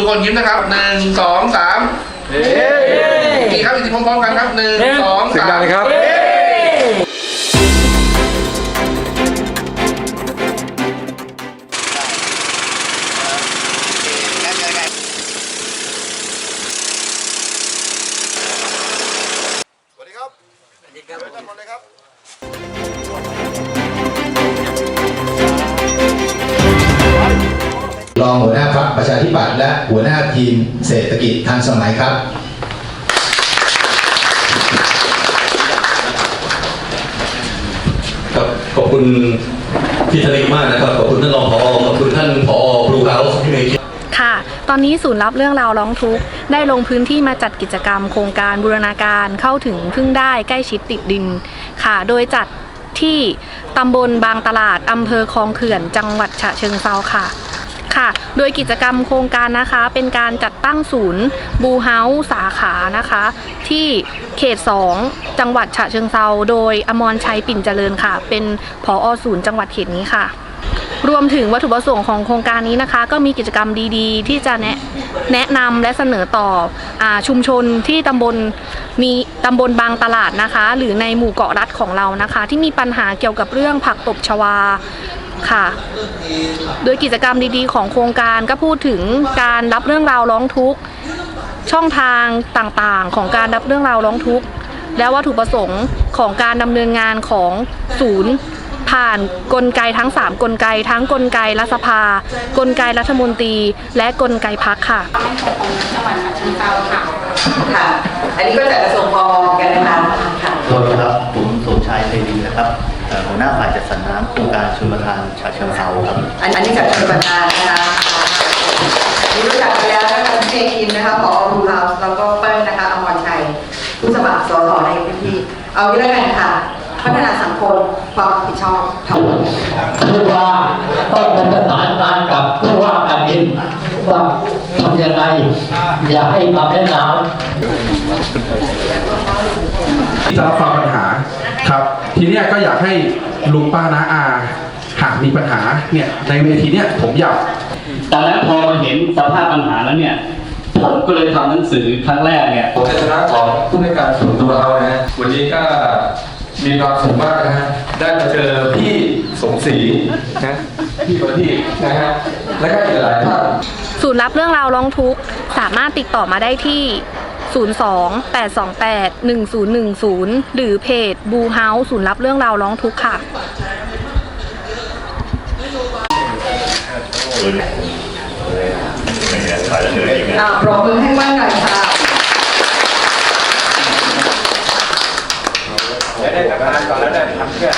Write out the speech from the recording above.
ทุกคนยิ้มนะครับหนึ่งสองสามอีกครับอีกทีพร้อมๆกันครับหนึ่งสองเสียงสาดังม เลยครับ สวัสดีครับ สวัสดีครับทุกคนเลยครับ รองหัวหน้าพรรค ประชาธิปัตย์และหัวหน้าทีมเศรษฐกิจทันสมัยครับ ครับขอบคุณพี่ธนิกมากนะครับขอบคุณท่านรองผอขอบคุณท่านผอบลูเฮาส์ที่มีค่ะ ตอนนี้ศูนย์รับเรื่องราวร้องทุกข์ได้ลงพื้นที่มาจัดกิจกรรม โครงการบูรณาการเข้าถึงพึ่งได้ใกล้ชิดติดดินค่ะ โดยจัดที่ตำบลบางตลาดอำเภอคลองเขื่อน จังหวัดฉะเชิงเซาค่ะ ค่ะ โดยกิจกรรมโครงการนะคะเป็นการจัดตั้งศูนย์บูเฮาส์สาขานะคะ ที่เขต 2 จังหวัดฉะเชิงเซาโดยอมรชัยปิ่นเจริญค่ะ เป็นผอศูนย์จังหวัดเขตนี้ค่ะรวมถึงวัตถุประสงค์ของโครงการนี้นะคะ ก็มีกิจกรรมดีๆ ที่จะแนะแนะนำและเสนอต่ออชุมชนที่ตำบลมีตำบลบางตลาดนะคะ หรือในหมู่เกาะรัฐของเรานะคะ ที่มีปัญหาเกี่ยวกับเรื่องผักตบชวา ค่ะ โดยกิจกรรมดีๆ ของโครงการก็พูดถึงการรับเรื่องราวร้องทุกข์ ช่องทางต่างๆ ของการรับเรื่องราวร้องทุกข์ และวัตถุประสงค์ของการดำเนินงานของศูนย์ ผ่านกลไกทั้ง 3 กลไก ทั้งกลไกรัฐสภา กลไกรัฐมนตรี และกลไกพักค่ะค่ะ อันนี้ก็จากกระทรวงพมกันนะคะค่ะสวัส หัวหน้าฝ่ายจัดสรรน้ำโครงการชลประทานฉะเชิงเทราครับ อันอันนี้จากชนประธานนะคะนี่รู้จักกันแล้วนะคะเจคินนะคะผอรูเฮาส์แล้วก็เปิ้ลนะคะอมรชัยผู้สมัครสสในพื้นที่ เอางี้แล้วกันค่ะ พัฒนาสังคมความรับผิดชอบทั้งหมดผู้ว่าต้องเป็นประสานงานกับผู้ว่าการบินว่าทำยังไงอย่าให้มาแม่น้ำที่จะรับฟังปัญหาครับ ทีเนี้ยก็อยากให้ ลุงป้าน้าอาหากมีปัญหาเนี่ยในเวทีเนี้ยผมอยากแต่แล้วพอมาเห็นสภาพปัญหาแล้วเนี่ย ผมก็เลยทำหนังสือครั้งแรกเนี่ยผมในฐานะของผู้ในวยการส่วนตัวเรานะฮะวันนี้ก็มีความสุขมากนะฮะได้มาเจอพี่สมศรีนะพี่ประทีปนะฮะแล้วก็อีกหลายท่าน ศูนย์รับเรื่องราวร้องทุกข์ สามารถติดต่อมาได้ที่ 02 828 1010 หรือเพจบูเฮาส์ศูนย์รับเรื่องราวร้องทุกข์ค่ะ อ่าปรบมือให้ว่นหน่อยค่ะ ได้ทำงานก่อนแล้วได้ทำเพื่อ